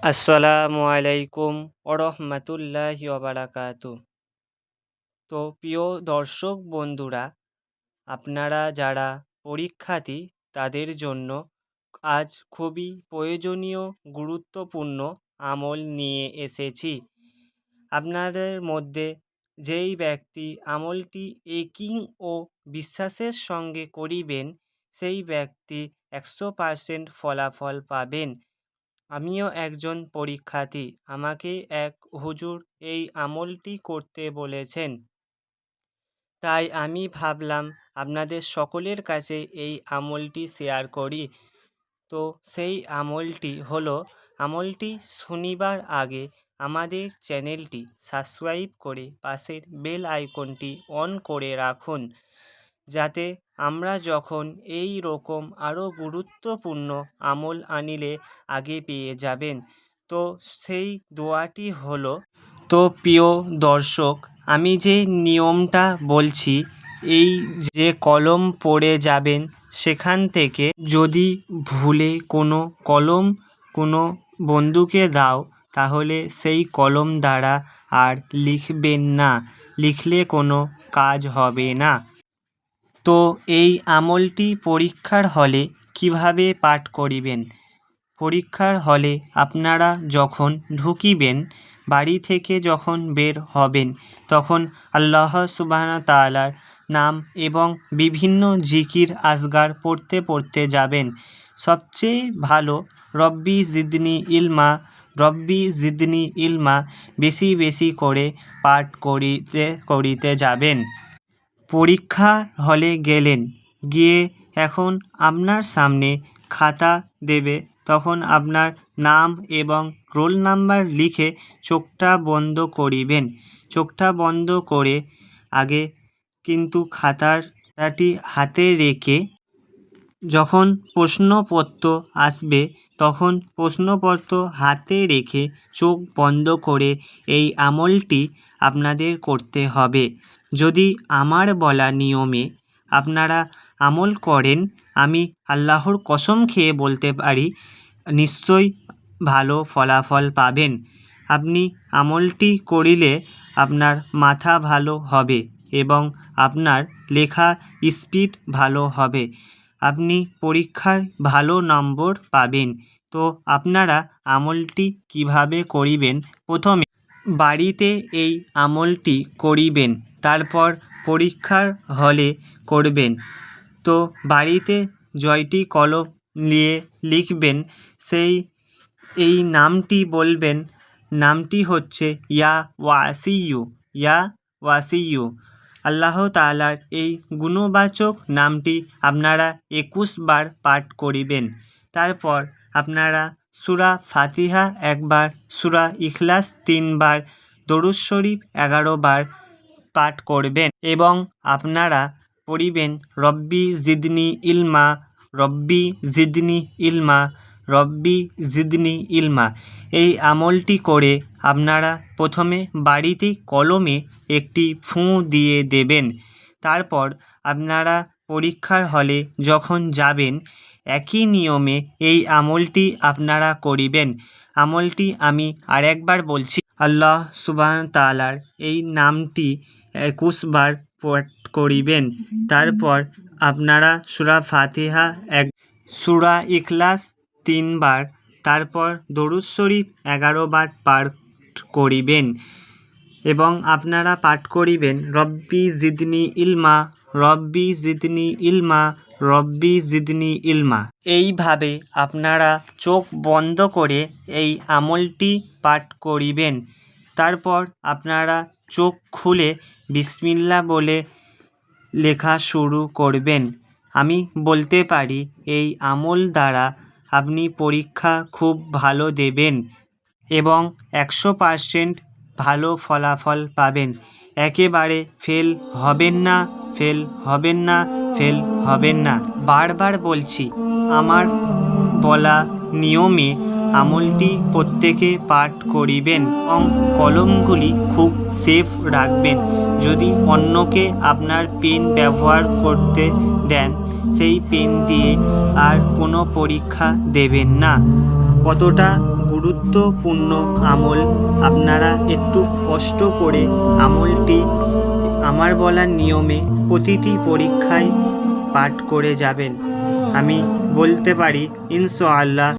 আসসালামু আলাইকুম ওরহমতুল্লাহি ওবারাকাতু তো প্রিয় দর্শক বন্ধুরা, আপনারা যারা পরীক্ষার্থী, তাদের জন্য আজ খুবই প্রয়োজনীয়, গুরুত্বপূর্ণ আমল নিয়ে এসেছি। আপনাদের মধ্যে যেই ব্যক্তি আমলটি একিং ও বিশ্বাসের সঙ্গে করিবেন, সেই ব্যক্তি একশো পার্সেন্ট ফলাফল পাবেন। আমিও একজন পরীক্ষার্থী। আমাকে এক হুজুর এই আমলটি করতে বলেছেন। তাই আমি ভাবলাম, আপনাদের সকলের কাছে এই আমলটি শেয়ার করি। তো সেই আমলটি হলো, আমলটি শনিবার আগে আমাদের চ্যানেলটি সাবস্ক্রাইব করে পাশের বেল আইকনটি অন করে রাখুন, যাতে আমরা যখন এই রকম আরও গুরুত্বপূর্ণ আমল আনিলে আগে পেয়ে যাবেন। তো সেই দোয়াটি হলো, তো প্রিয় দর্শক, আমি যে নিয়মটা বলছি, এই যে কলম পড়ে যাবেন, সেখান থেকে যদি ভুলে কোনো কলম, কোনো বন্ধুকে দাও, তাহলে সেই কলম দ্বারা আর লিখবেন না। লিখলে কোনো কাজ হবে না। তো এই আমলটি পরীক্ষার হলে কীভাবে পাঠ করিবেন? পরীক্ষার হলে আপনারা যখন ঢুকিবেন, বাড়ি থেকে যখন বের হবেন, তখন আল্লাহ সুবাহন তালার নাম এবং বিভিন্ন জিকির আসগার পড়তে পড়তে যাবেন। সবচেয়ে ভালো, রব্বি জিদনি ইলমা, রব্বি জিদনি ইলমা বেশি বেশি করে পাঠ করিতে করিতে যাবেন। পরীক্ষা হলে গেলেন। গিয়ে এখন আপনার সামনে খাতা দেবে। তখন আপনার নাম এবং রোল নাম্বার লিখে চোখটা বন্ধ করিবেন। চোখটা বন্ধ করে আগে কিন্তু খাতারটি হাতে রেখে যখন প্রশ্নপত্র আসবে, তখন প্রশ্নপত্র হাতে রেখে চোখ বন্ধ করে এই আমলটি আপনাদের করতে হবে। যদি আমার বলা নিয়মে আপনারা আমল করেন, আমি আল্লাহর কসম খেয়ে বলতে পারি নিশ্চয়ই ভালো ফলাফল পাবেন। আপনি আমলটি করিলে আপনার মাথা ভালো হবে এবং আপনার লেখা স্পিড ভালো হবে। আপনি পরীক্ষায় ভালো নম্বর পাবেন। তো আপনারা আমলটি কীভাবে করিবেন? প্রথমে বাড়িতে এই আমলটি করিবেন, তারপর পরীক্ষার হলে করবেন। তো বাড়িতে জয়টি কলম নিয়ে লিখবেন, সেই, এই নামটি বলবেন, নামটি হচ্ছে ইয়া ওয়াসিউ ইয়া ওয়াসিউ আল্লাহ তালার এই গুণবাচক নামটি আপনারা একুশ বার পাঠ করিবেন। তারপর আপনারা সুরা ফাতিহা একবার, সুরা ইখলাস তিনবার, দরুদ শরীফ এগারো বার পাঠ করবেন এবং আপনারা পড়িবেন, রব্বি জিদনি ইলমা, রব্বি জিদনি ইলমা। রব্বি জিদনি ইলমা। এই আমলটি করে আপনারা প্রথমে বাড়িতে কলমে একটি ফুঁ দিয়ে দেবেন। তারপর আপনারা পরীক্ষার হলে যখন যাবেন, একই নিয়মে এই আমলটি আপনারা করিবেন। আমলটি আমি আরেকবার বলছি, আল্লাহ সুবাহ তালার এই নামটি একুশবার পাঠ করিবেন। তারপর আপনারা সুরা ফাতেহা এক, সুরা ইখলাস তিনবার। তারপর দরুদ শরীফ এগারো বার পাঠ করিবেন এবং আপনারা পাঠ করিবেন, রব্বি জিদনি ইলমা, রব্বি জিদনি ইলমা, রব্বি জিদনি ইলমা। এইভাবে আপনারা চোখ বন্ধ করে এই আমলটি পাঠ করিবেন। তারপর আপনারা চোখ খুলে বিসমিল্লা বলে লেখা শুরু করবেন। আমি বলতে পারি, এই আমল দ্বারা আপনি পরীক্ষা খুব ভালো দেবেন এবং একশো পারসেন্ট ভালো ফলাফল পাবেন। একেবারে ফেল হবেন না ফেল হবেন না ফেল হবেন না। বারবার বলছি, আমার বলা নিয়মে আমলটি প্রত্যেকে পাঠ করিবেন এবং কলমগুলি খুব সেফ রাখবেন। যদি অন্যকে আপনার পেন ব্যবহার করতে দেন, সেই পেন দিয়ে আর কোনো পরীক্ষা দেবেন না। কতটা গুরুত্বপূর্ণ আমল, আপনারা একটু কষ্ট করে আমলটি আমার বলার নিয়মে প্রতিটি পরীক্ষায় পাঠ করে যাবেন। আমি বলতে পারি, ইনশাআল্লাহ